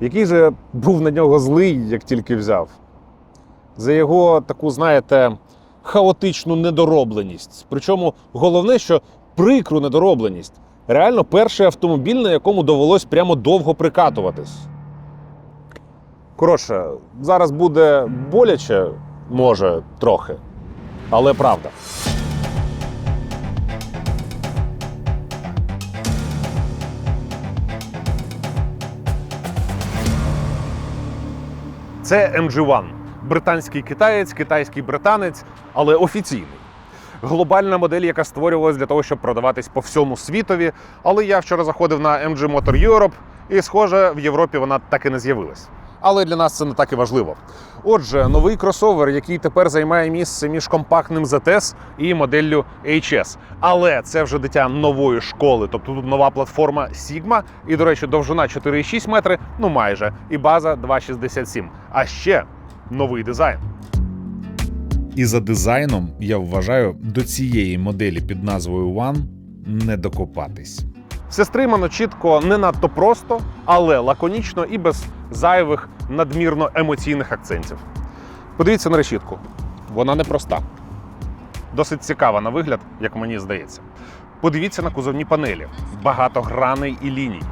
Який же був на нього злий, як тільки взяв. За його таку, знаєте, хаотичну недоробленість. Причому головне, що прикру недоробленість. Реально перший автомобіль, на якому довелось прямо довго прикатуватись. Коротше, зараз буде боляче, може, трохи, але правда. Це MG1. Британський китаєць, китайський британець, але офіційний. Глобальна модель, яка створювалась для того, щоб продаватись по всьому світові. Але я вчора заходив на MG Motor Europe, і, схоже, в Європі вона так і не з'явилась. Але для нас це не так і важливо. Отже, новий кросовер, який тепер займає місце між компактним ZS і моделлю HS. Але це вже дитя нової школи, тобто тут нова платформа Sigma, і, до речі, довжина 4,6 метри, ну майже, і база 2,67. А ще новий дизайн. І за дизайном я вважаю до цієї моделі під назвою One не докопатись. Все стримано чітко, не надто просто, але лаконічно і без зайвих надмірно емоційних акцентів. Подивіться на решітку. Вона непроста. Досить цікава на вигляд, як мені здається. Подивіться на кузовні панелі. Багато граней і ліній.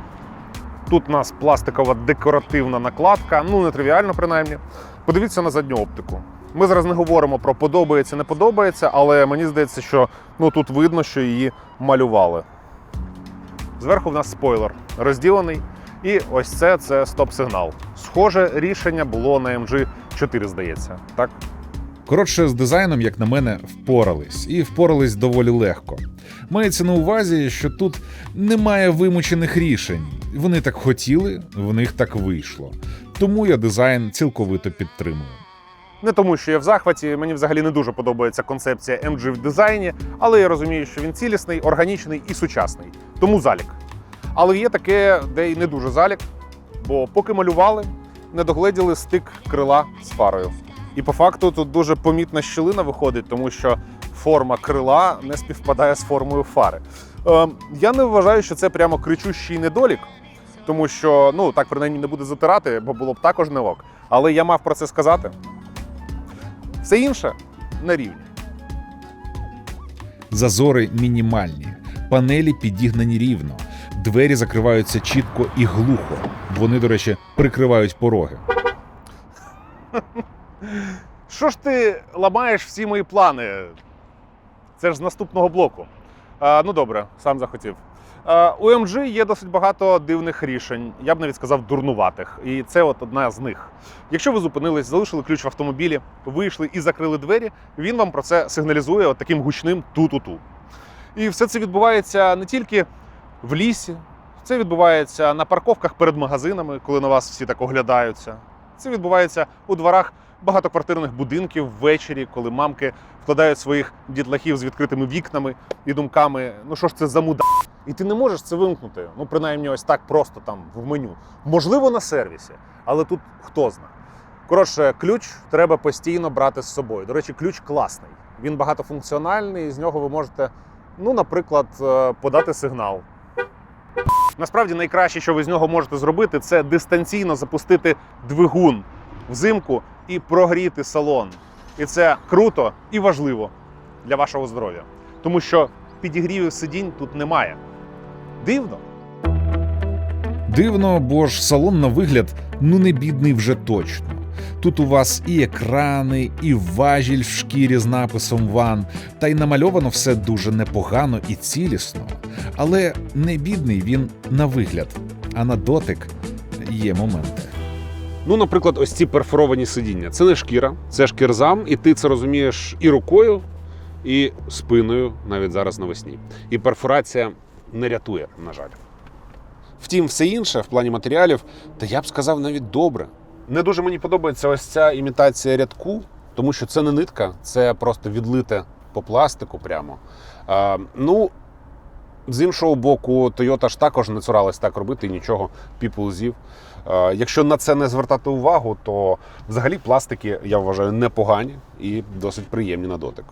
Тут у нас пластикова декоративна накладка, ну нетривіально принаймні. Подивіться на задню оптику. Ми зараз не говоримо про подобається, не подобається, але мені здається, що ну, тут видно, що її малювали. Зверху в нас спойлер розділений. І ось це це стоп-сигнал. Схоже рішення було на MG 4, здається. Так? Коротше, з дизайном, як на мене, впорались, і впорались доволі легко. Мається на увазі, що тут немає вимучених рішень. Вони так хотіли, в них так вийшло. Тому я дизайн цілковито підтримую. Не тому, що я в захваті, мені взагалі не дуже подобається концепція MG в дизайні, але я розумію, що він цілісний, органічний і сучасний. Тому залік. Але є таке, де й не дуже залік, бо поки малювали, не догледіли стик крила з фарою. І по факту тут дуже помітна щілина виходить, тому що форма крила не співпадає з формою фари. Е, я не вважаю, що це прямо кричущий недолік, тому що ну так принаймні не буде затирати, бо було б також не ок. Але я мав про це сказати. Все інше на рівні. Зазори мінімальні, панелі підігнані рівно, двері закриваються чітко і глухо. Вони, до речі, прикривають пороги. Що ж ти ламаєш всі мої плани? Це ж з наступного блоку. А, ну добре, сам захотів. А, у MG є досить багато дивних рішень, я б навіть сказав, дурнуватих. І це от одна з них. Якщо ви зупинились, залишили ключ в автомобілі, вийшли і закрили двері, він вам про це сигналізує от таким гучним ту-ту-ту. І все це відбувається не тільки в лісі, це відбувається на парковках перед магазинами, коли на вас всі так оглядаються. Це відбувається у дворах багатоквартирних будинків ввечері, коли мамки вкладають своїх дітлахів з відкритими вікнами і думками: ну що ж це за муда? І ти не можеш це вимкнути. Ну, принаймні, ось так просто там в меню. Можливо, на сервісі, але тут хто зна. Коротше, ключ треба постійно брати з собою. До речі, ключ класний. Він багатофункціональний, і з нього ви можете, ну, наприклад, е, подати сигнал. Насправді найкраще, що ви з нього можете зробити, це дистанційно запустити двигун взимку і прогріти салон. І це круто і важливо для вашого здоров'я. Тому що підігрівів сидінь тут немає. Дивно. Дивно, бо ж салон на вигляд ну не бідний вже точно. Тут у вас і екрани, і важіль в шкірі з написом Ван, та й намальовано все дуже непогано і цілісно. Але не бідний він на вигляд, а на дотик є моменти. Ну, наприклад, ось ці перфоровані сидіння. Це не шкіра, це шкірзам, і ти це розумієш і рукою, і спиною, навіть зараз навесні. І перфорація не рятує, на жаль. Втім, все інше в плані матеріалів, та я б сказав навіть добре. Не дуже мені подобається ось ця імітація рядку, тому що це не нитка, це просто відлите по пластику прямо. А, ну, з іншого боку, Toyota ж також не цуралась так робити і нічого піплзів. Якщо на це не звертати увагу, то взагалі пластики я вважаю непогані і досить приємні на дотик.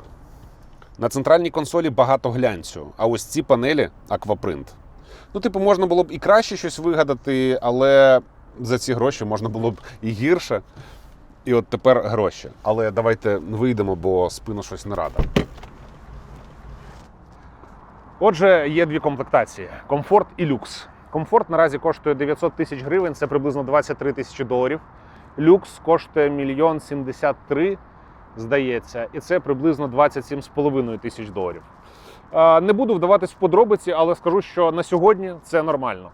На центральній консолі багато глянцю, а ось ці панелі аквапринт. Ну, типу, можна було б і краще щось вигадати, але за ці гроші можна було б і гірше. І от тепер гроші. Але давайте вийдемо, бо спина щось не рада. Отже, є дві комплектації: комфорт і люкс. Комфорт наразі коштує 900 тисяч гривень, це приблизно 23 тисячі доларів. Люкс коштує мільйон 73, здається, і це приблизно 27,5 тисяч доларів. Не буду вдаватись в подробиці, але скажу, що на сьогодні це нормально.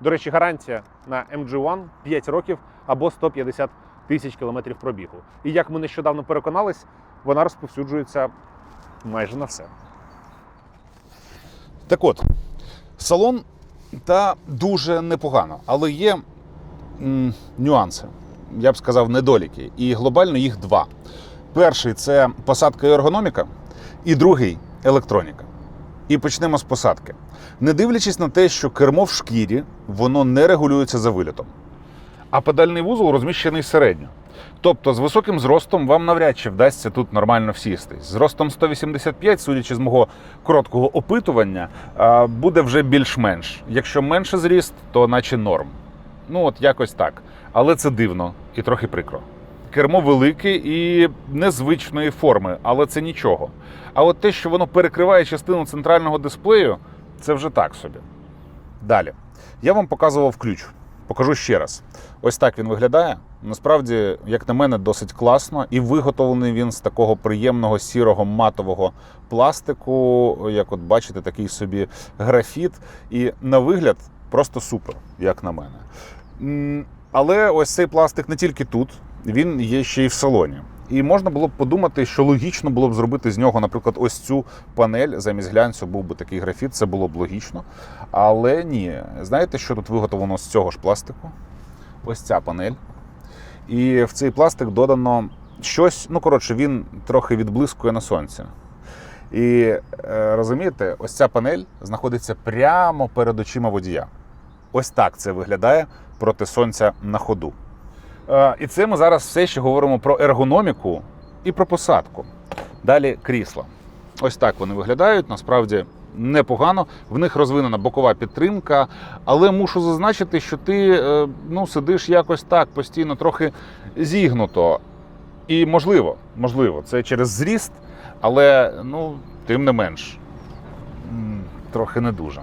До речі, гарантія на MG1 5 років або 150 тисяч кілометрів пробігу. І як ми нещодавно переконались, вона розповсюджується майже на все. Так от, салон та дуже непогано, але є м, нюанси, я б сказав, недоліки. І глобально їх два. Перший це посадка і ергономіка, і другий електроніка. І почнемо з посадки. Не дивлячись на те, що кермо в шкірі, воно не регулюється за вилітом. А педальний вузол розміщений середньо. Тобто з високим зростом вам навряд чи вдасться тут нормально всістись. З ростом 185, судячи з мого короткого опитування, буде вже більш-менш. Якщо менше зріст, то наче норм. Ну от якось так. Але це дивно і трохи прикро. Кермо велике і незвичної форми, але це нічого. А от те, що воно перекриває частину центрального дисплею, це вже так собі. Далі. Я вам показував ключ. Покажу ще раз. Ось так він виглядає. Насправді, як на мене, досить класно. І виготовлений він з такого приємного сірого матового пластику. Як от бачите, такий собі графіт. І на вигляд просто супер, як на мене. Але ось цей пластик не тільки тут, він є ще й в салоні. І можна було б подумати, що логічно було б зробити з нього, наприклад, ось цю панель замість глянцю був би такий графіт, це було б логічно. Але ні, знаєте, що тут виготовлено з цього ж пластику? Ось ця панель. І в цей пластик додано щось, ну коротше, він трохи відблискує на сонці. І е, розумієте, ось ця панель знаходиться прямо перед очима водія. Ось так це виглядає проти сонця на ходу. Е, І це ми зараз все ще говоримо про ергономіку і про посадку. Далі крісла. Ось так вони виглядають. Насправді непогано. В них розвинена бокова підтримка, але мушу зазначити, що ти е, ну, сидиш якось так постійно, трохи зігнуто. І можливо, можливо, це через зріст, але ну, тим не менш, трохи не дуже.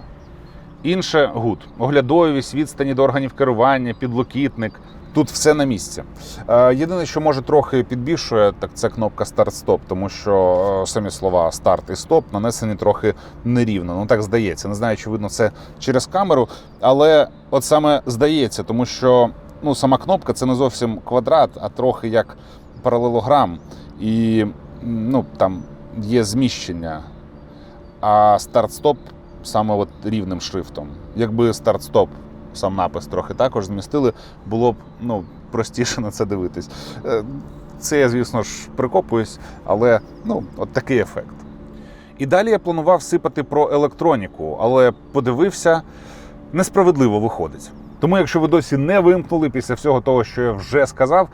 Інше гуд. Оглядовість, відстані до органів керування, підлокітник. Тут все на місці. Е, Єдине, що може трохи підбільшує, так це кнопка старт-стоп, тому що е, самі слова старт і стоп нанесені трохи нерівно. Ну так здається. Не знаю, чи видно це через камеру, але от саме здається, тому що ну, сама кнопка це не зовсім квадрат, а трохи як паралелограм. І ну, там є зміщення. А старт-стоп саме от рівним шрифтом. Якби старт-стоп, сам напис трохи також змістили, було б ну, простіше на це дивитись. Е, Це я, звісно ж, прикопуюсь, але ну, от такий ефект. І далі я планував сипати про електроніку, але подивився, несправедливо виходить. Тому, якщо ви досі не вимкнули після всього того, що я вже сказав,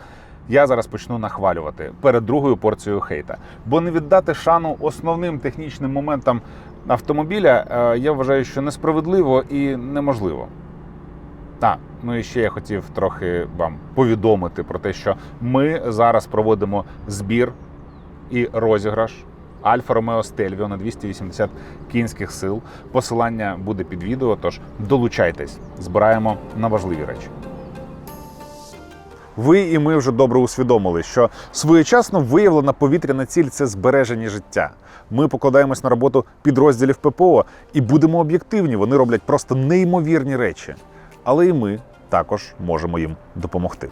я зараз почну нахвалювати перед другою порцією хейта. Бо не віддати шану основним технічним моментам автомобіля, е, я вважаю, що несправедливо і неможливо. А, ну і ще я хотів трохи вам повідомити про те, що ми зараз проводимо збір і розіграш Альфа Ромео Стельвіо на 280 кінських сил. Посилання буде під відео, тож долучайтесь, збираємо на важливі речі. Ви і ми вже добре усвідомили, що своєчасно виявлена повітряна ціль це збереження життя. Ми покладаємось на роботу підрозділів ППО і будемо об'єктивні. Вони роблять просто неймовірні речі. Але і ми також можемо їм допомогти.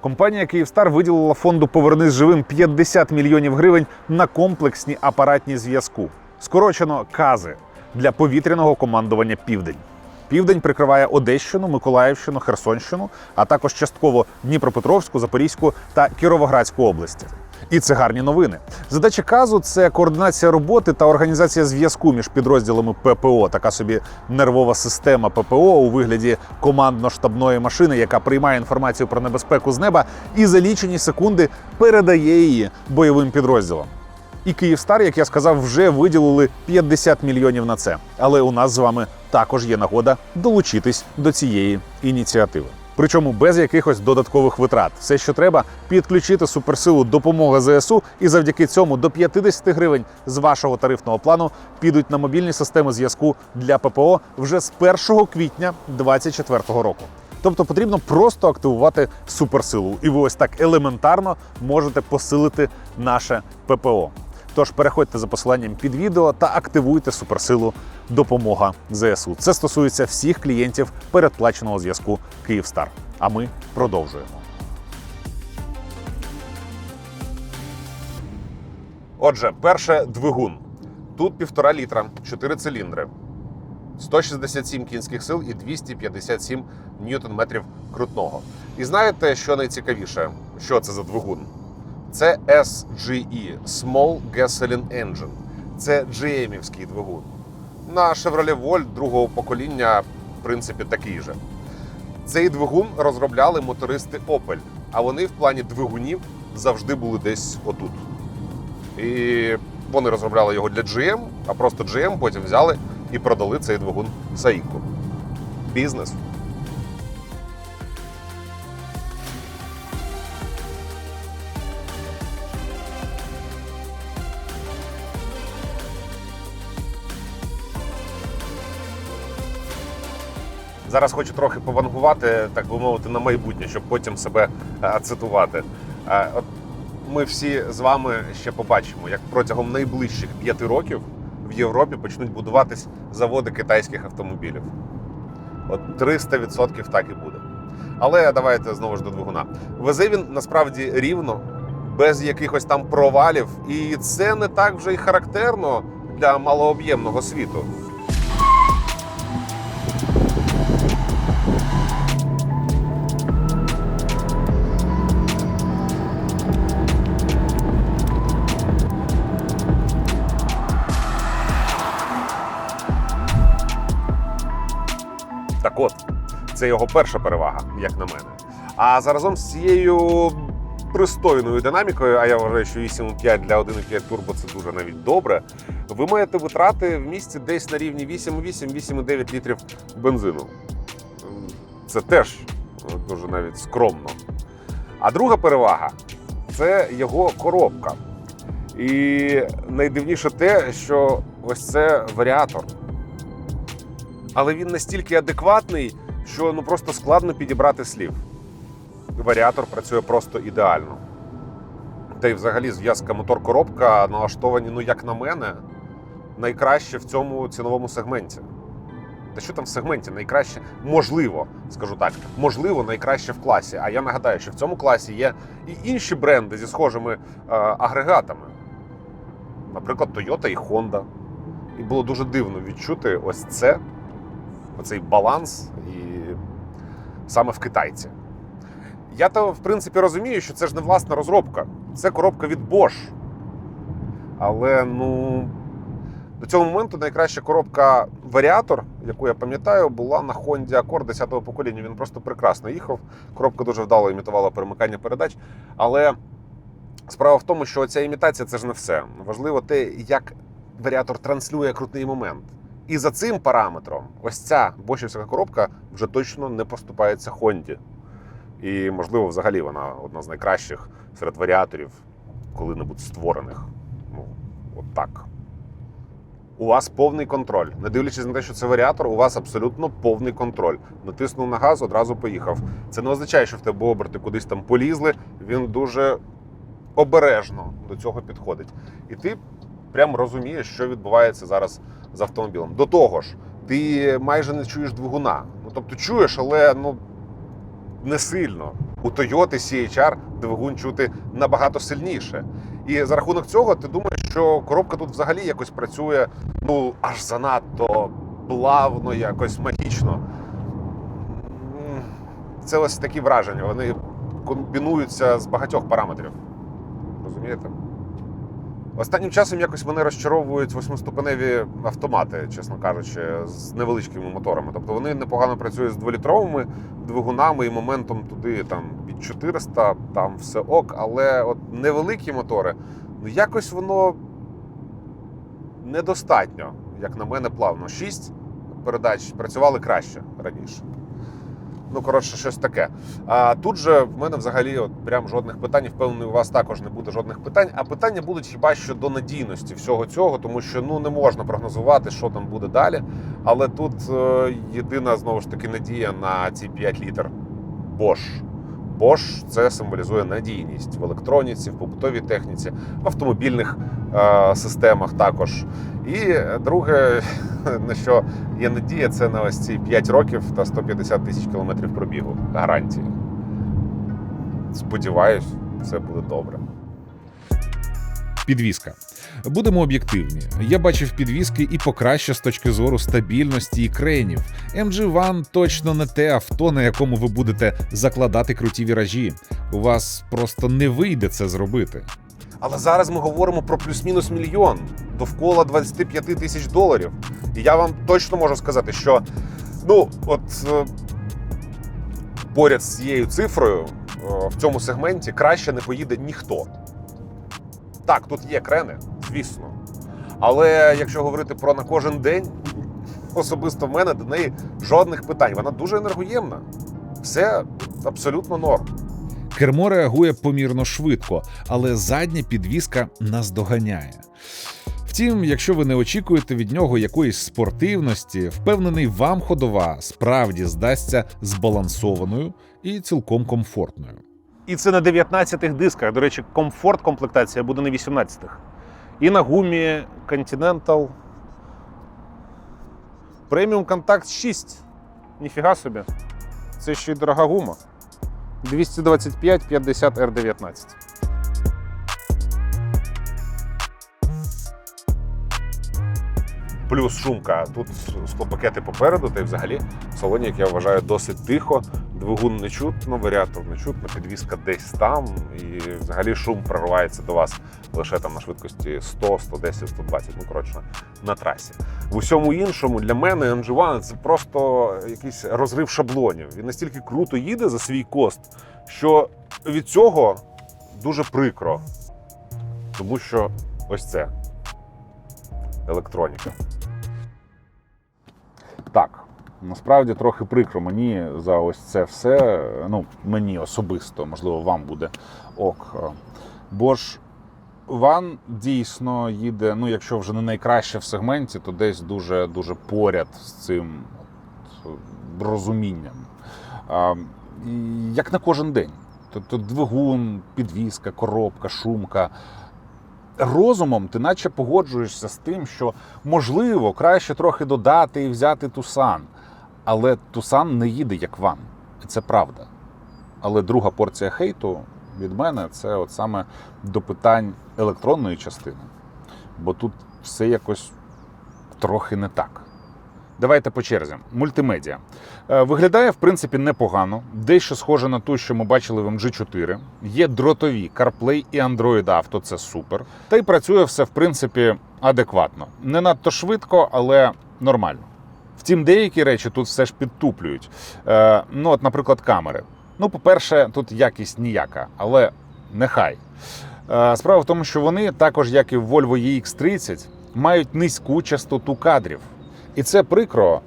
Компанія Київстар виділила фонду Повернись живим 50 мільйонів гривень на комплексні апаратні зв'язку. Скорочено кази для повітряного командування Південь. Південь прикриває Одещину, Миколаївщину, Херсонщину, а також частково Дніпропетровську, Запорізьку та Кіровоградську області. І це гарні новини. Задача казу це координація роботи та організація зв'язку між підрозділами ППО, така собі нервова система ППО у вигляді командно-штабної машини, яка приймає інформацію про небезпеку з неба і за лічені секунди передає її бойовим підрозділам. І Київстар, як я сказав, вже виділили 50 мільйонів на це. Але у нас з вами також є нагода долучитись до цієї ініціативи. Причому без якихось додаткових витрат. Все, що треба, підключити суперсилу допомога ЗСУ, і завдяки цьому до 50 гривень з вашого тарифного плану підуть на мобільні системи зв'язку для ППО вже з 1 квітня 2024 року. Тобто потрібно просто активувати суперсилу, і ви ось так елементарно можете посилити наше ППО. Тож переходьте за посиланням під відео та активуйте суперсилу допомога ЗСУ. Це стосується всіх клієнтів передплаченого зв'язку Київстар. А ми продовжуємо. Отже, перше двигун. Тут півтора літра, 4 циліндри, 167 кінських сил і 257 ньютон-метрів крутного. І знаєте, що найцікавіше? Що це за двигун? Це SGE Small Gasoline Engine. Це GM-івський двигун. На Chevrolet Volt другого покоління, в принципі, такий же. Цей двигун розробляли мотористи Opel, а вони в плані двигунів завжди були десь отут. І вони розробляли його для GM, а просто GM потім взяли і продали цей двигун Саіку. Бізнес. Зараз хочу трохи повангувати, так би мовити, на майбутнє, щоб потім себе е, цитувати. Е, От ми всі з вами ще побачимо, як протягом найближчих п'яти років в Європі почнуть будуватись заводи китайських автомобілів. От 300% так і буде. Але давайте знову ж до двигуна. Везе він насправді рівно, без якихось там провалів, і це не так вже й характерно для малооб'ємного світу. Це його перша перевага, як на мене. А заразом з цією пристойною динамікою, а я вважаю, що 8,5 для 1,5 турбо це дуже навіть добре. Ви маєте витрати в місті десь на рівні 8,8-8,9 літрів бензину. Це теж дуже навіть скромно. А друга перевага це його коробка. І найдивніше те, що ось це варіатор. Але він настільки адекватний, що ну просто складно підібрати слів. Варіатор працює просто ідеально. Та й взагалі зв'язка мотор-коробка налаштовані, ну як на мене, найкраще в цьому ціновому сегменті. Та що там в сегменті найкраще? Можливо, скажу так, можливо, найкраще в класі. А я нагадаю, що в цьому класі є і інші бренди зі схожими е, агрегатами. Наприклад, Toyota і Honda. І було дуже дивно відчути ось це, оцей баланс, і саме в китайці. Я то, в принципі, розумію, що це ж не власна розробка, це коробка від Bosch. Але ну, до цього моменту найкраща коробка варіатор, яку я пам'ятаю, була на Honda Accord 10-го покоління. Він просто прекрасно їхав. Коробка дуже вдало імітувала перемикання передач. Але справа в тому, що ця імітація це ж не все. Важливо те, як варіатор транслює крутний момент. І за цим параметром, ось ця бошівська коробка вже точно не поступається Хонді. І, можливо, взагалі вона одна з найкращих серед варіаторів коли-небудь створених. Ну, от так. У вас повний контроль. Не дивлячись на те, що це варіатор, у вас абсолютно повний контроль. Натиснув на газ, одразу поїхав. Це не означає, що в тебе оберти кудись там полізли. Він дуже обережно до цього підходить. І ти прям розумієш, що відбувається зараз з автомобілем. До того ж, ти майже не чуєш двигуна. Ну тобто чуєш, але ну не сильно. У Toyota CHR двигун чути набагато сильніше. І за рахунок цього ти думаєш, що коробка тут взагалі якось працює ну аж занадто плавно, якось магічно. Це ось такі враження. Вони комбінуються з багатьох параметрів. Розумієте? Останнім часом якось вони розчаровують восьмиступеневі автомати, чесно кажучи, з невеличкими моторами. Тобто вони непогано працюють з дволітровими двигунами і моментом туди там під 400, там все ок, але от невеликі мотори, ну якось воно недостатньо, як на мене, плавно. Шість передач працювали краще раніше. Ну, коротше, щось таке. А тут же в мене взагалі от прям жодних питань. Впевнений, у вас також не буде жодних питань. А питання будуть хіба що до надійності всього цього, тому що ну не можна прогнозувати, що там буде далі. Але тут е, єдина знову ж таки надія на ці 5 літр Bosch. Bosch – це символізує надійність в електроніці, в побутовій техніці, в автомобільних е, системах також. І друге, на що є надія, це на ось ці 5 років та 150 тисяч кілометрів пробігу гарантії. Сподіваюсь, все буде добре. Підвізка. Будемо об'єктивні. Я бачив підвізки і покраще з точки зору стабільності і кренів. MG One точно не те авто, на якому ви будете закладати круті віражі. У вас просто не вийде це зробити. Але зараз ми говоримо про плюс-мінус мільйон довкола 25 тисяч доларів. І я вам точно можу сказати, що ну от е, поряд з цією цифрою е, в цьому сегменті краще не поїде ніхто. Так, тут є крени, звісно. Але якщо говорити про на кожен день, особисто в мене до неї жодних питань. Вона дуже енергоємна. Все абсолютно норм. Кермо реагує помірно швидко, але задня підвізка наздоганяє. Втім, якщо ви не очікуєте від нього якоїсь спортивності, впевнений, вам ходова справді здасться збалансованою і цілком комфортною. І це на 19-х дисках. До речі, комфорт комплектація буде на 18-х. І на гумі Continental. Преміум Контакт 6. Ніфіга собі. Це ще й дорога гума. 225 50 R19. Плюс шумка. Тут склопакети попереду, та й взагалі в салоні, як я вважаю, досить тихо. Двигун не чутно, варіатор не чутно, підвізка десь там, і взагалі шум проривається до вас лише там на швидкості 100, 110, 120, ну коротше, на трасі. В усьому іншому для мене MG1 це просто якийсь розрив шаблонів. Він настільки круто їде за свій кост, що від цього дуже прикро. Тому що ось це електроніка. Так, насправді трохи прикро мені за ось це все. Ну, мені особисто, можливо, вам буде ок. Бо ж Ван дійсно їде, ну, якщо вже не найкраще в сегменті, то десь дуже дуже поряд з цим розумінням. Як на кожен день. Тобто двигун, підвізка, коробка, шумка. Розумом ти наче погоджуєшся з тим, що можливо краще трохи додати і взяти Тусан. Але Тусан не їде як вам. Це правда. Але друга порція хейту від мене це от саме до питань електронної частини. Бо тут все якось трохи не так. Давайте по черзі. Мультимедіа. Е, Виглядає, в принципі, непогано. Дещо схоже на ту, що ми бачили в MG4. Є дротові CarPlay і Android Auto, це супер. Та й працює все, в принципі, адекватно. Не надто швидко, але нормально. Втім, деякі речі тут все ж підтуплюють. Е, ну, от, наприклад, камери. Ну, по-перше, тут якість ніяка, але нехай. Е, Справа в тому, що вони, також як і в Volvo EX30, мають низьку частоту кадрів. І це прикро.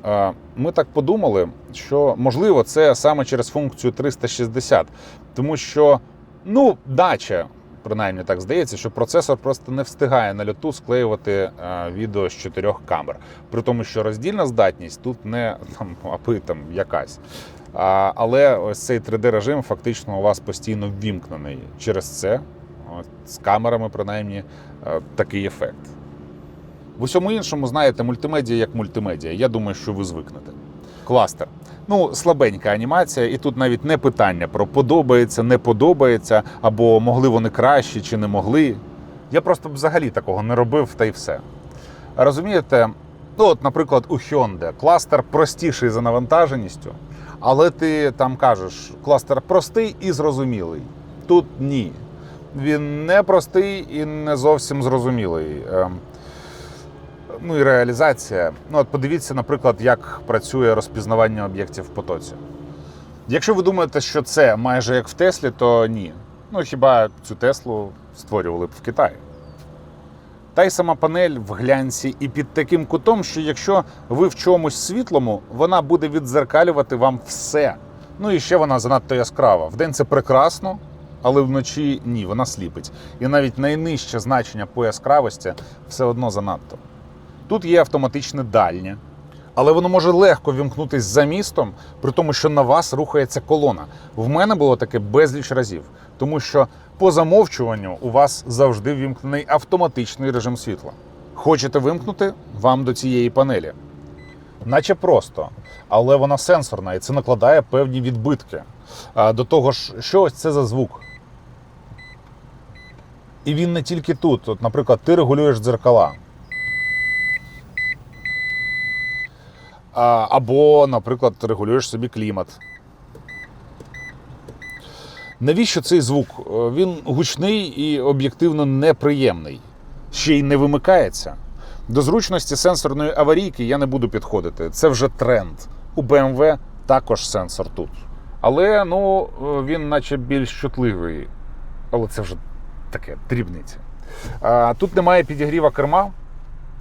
Ми так подумали, що можливо це саме через функцію 360, тому що, ну, дача, принаймні так здається, що процесор просто не встигає на льоту склеювати е, відео з чотирьох камер. При тому, що роздільна здатність тут не там аби там якась. Але ось цей 3D режим фактично у вас постійно ввімкнений. Через це з камерами, принаймні, е, такий ефект. В усьому іншому, знаєте, мультимедіа як мультимедіа. Я думаю, що ви звикнете. Кластер. Ну, слабенька анімація, і тут навіть не питання про подобається, не подобається, або могли вони краще чи не могли. Я просто б взагалі такого не робив, та й все. Розумієте, ну от, наприклад, у Hyundai кластер простіший за навантаженістю, але ти там кажеш, кластер простий і зрозумілий. Тут ні. Він не простий і не зовсім зрозумілий. Ну і реалізація. Ну, от подивіться, наприклад, як працює розпізнавання об'єктів в потоці. Якщо ви думаєте, що це майже як в Теслі, то ні. Ну хіба цю Теслу створювали б в Китаї. Та й сама панель в глянці і під таким кутом, що якщо ви в чомусь світлому, вона буде віддзеркалювати вам все. Ну і ще вона занадто яскрава. Вдень це прекрасно, але вночі ні, вона сліпить. І навіть найнижче значення по яскравості все одно занадто. Тут є автоматичне дальнє, але воно може легко вімкнутись за містом, при тому, що на вас рухається колона. В мене було таке безліч разів, тому що по замовчуванню у вас завжди вімкнений автоматичний режим світла. Хочете вимкнути вам до цієї панелі. Наче просто, але вона сенсорна і це накладає певні відбитки. До того ж, що ось це за звук? І він не тільки тут. От, наприклад, ти регулюєш дзеркала. Або, наприклад, регулюєш собі клімат. Навіщо цей звук? Е, Він гучний і об'єктивно неприємний. Ще й не вимикається. До зручності сенсорної аварійки я не буду підходити. Це вже тренд. У BMW також сенсор тут. Але ну, е, він наче більш чутливий. Але це вже таке дрібниці. А, тут немає підігріва керма.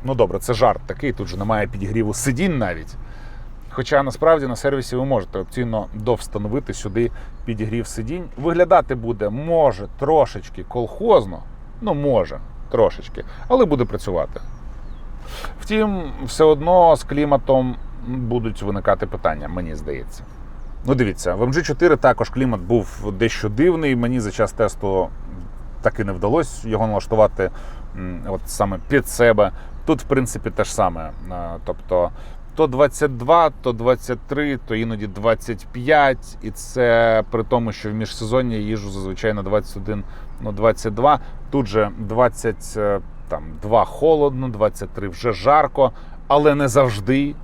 Ну добре, це жарт такий, тут же немає підігріву сидінь навіть. Хоча насправді на сервісі ви можете опційно довстановити сюди підігрів сидінь. Виглядати буде може трошечки колхозно, ну може трошечки, але буде працювати. Втім, все одно з кліматом будуть виникати питання, мені здається. Ну, дивіться, в MG4 також клімат був дещо дивний. Мені за час тесту так і не вдалося його налаштувати от саме під себе. Тут, в принципі, те ж саме. Тобто то 22, то 23, то іноді 25. І це при тому, що в міжсезонні я їжджу зазвичай на 21, ну 22. Тут же 22 холодно, 23 вже жарко, але не завжди.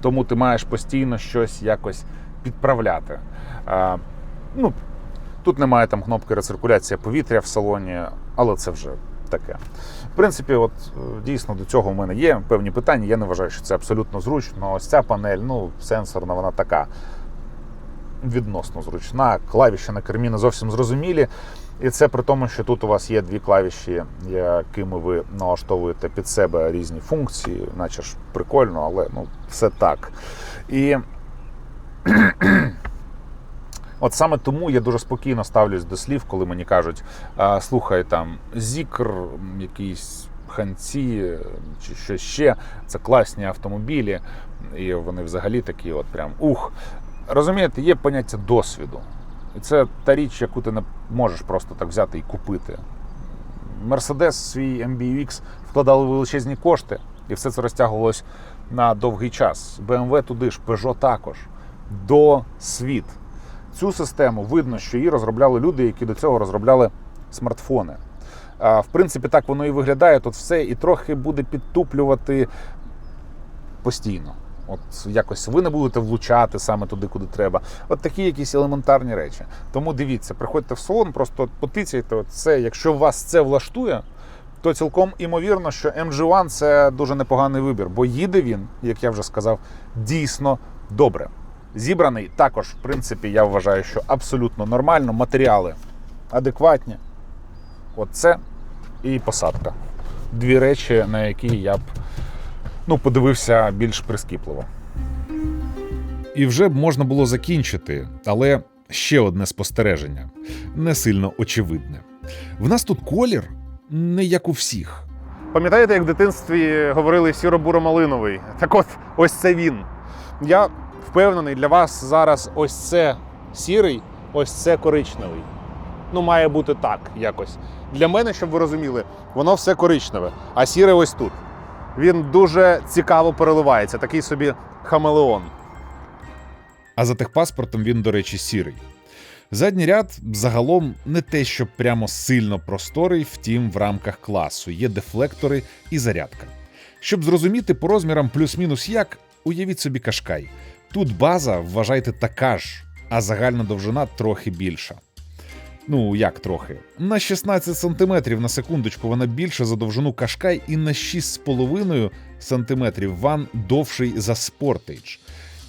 Тому ти маєш постійно щось якось підправляти. А, ну, Тут немає там кнопки рециркуляція повітря в салоні, але це вже таке. В принципі, от е, дійсно до цього в мене є певні питання. Я не вважаю, що це абсолютно зручно. Ось ця панель, ну, сенсорна, вона така відносно зручна. Клавіші на кермі не зовсім зрозумілі. І це при тому, що тут у вас є дві клавіші, якими ви налаштовуєте під себе різні функції, наче ж прикольно, але ну, все так. І От саме тому я дуже спокійно ставлюсь до слів, коли мені кажуть: слухай, там зікр, якісь ханці чи щось ще, це класні автомобілі, і вони взагалі такі, от прям ух. Розумієте, є поняття досвіду. І це та річ, яку ти не можеш просто так взяти і купити. Мерседес свій MBUX вкладали величезні кошти, і все це розтягувалось на довгий час. BMW туди ж, Peugeot також. Досвід. Цю систему видно, що її розробляли люди, які до цього розробляли смартфони. В принципі, так воно і виглядає тут все, і трохи буде підтуплювати постійно. От якось ви не будете влучати саме туди, куди треба. От такі якісь елементарні речі. Тому дивіться, приходьте в салон, просто потицяйте це. Якщо вас це влаштує, то цілком імовірно, що MG1 це дуже непоганий вибір, бо їде він, як я вже сказав, дійсно добре. Зібраний також, в принципі, я вважаю, що абсолютно нормально. Матеріали адекватні. От це і посадка. Дві речі, на які я б ну, подивився більш прискіпливо. І вже б можна було закінчити, але ще одне спостереження не сильно очевидне. В нас тут колір не як у всіх. Пам'ятаєте, як в дитинстві говорили сіро-буро-малиновий? Так от, ось це він. Я впевнений, для вас зараз ось це сірий, ось це коричневий. Ну, має бути так якось. Для мене, щоб ви розуміли, воно все коричневе, а сіре ось тут. Він дуже цікаво переливається, такий собі хамелеон. А за техпаспортом він, до речі, сірий. Задній ряд загалом не те, що прямо сильно просторий, втім, в рамках класу є дефлектори і зарядка. Щоб зрозуміти по розмірам плюс-мінус як, уявіть собі кашкай. Тут база, вважайте, така ж, а загальна довжина трохи більша. Ну, як трохи. На 16 см на секундочку вона більша за довжину кашкай і на 6,5 см ван довший за Sportage.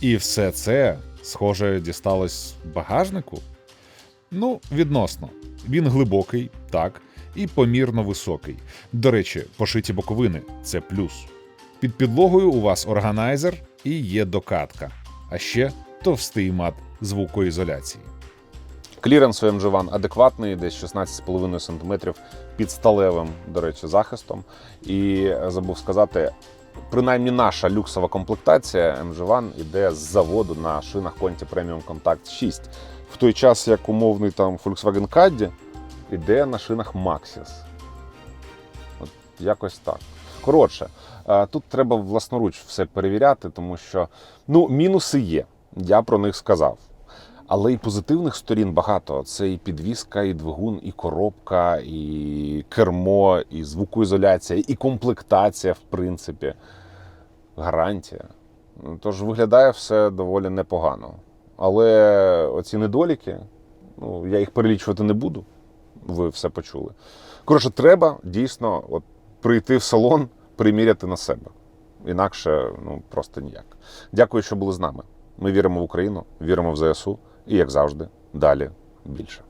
І все це, схоже, дісталось багажнику. Ну, відносно. Він глибокий, так, і помірно високий. До речі, пошиті боковини це плюс. Під підлогою у вас органайзер і є докатка, а ще товстий мат звукоізоляції. Кліренс у MG One адекватний, десь 16,5 см під сталевим, до речі, захистом. І забув сказати, принаймні наша люксова комплектація MG One іде з заводу на шинах Conti Premium Contact 6. В той час, як умовний там Volkswagen Caddy іде на шинах Maxxis. От якось так. Коротше, тут треба власноруч все перевіряти, тому що ну, мінуси є. Я про них сказав. Але і позитивних сторін багато. Це і підвіска, і двигун, і коробка, і кермо, і звукоізоляція, і комплектація, в принципі, гарантія. Тож виглядає все доволі непогано. Але оці недоліки, ну, я їх перелічувати не буду. Ви все почули. Коротше, треба дійсно от, прийти в салон, приміряти на себе. Інакше ну, просто ніяк. Дякую, що були з нами. Ми віримо в Україну, віримо в ЗСУ і, як завжди, далі більше.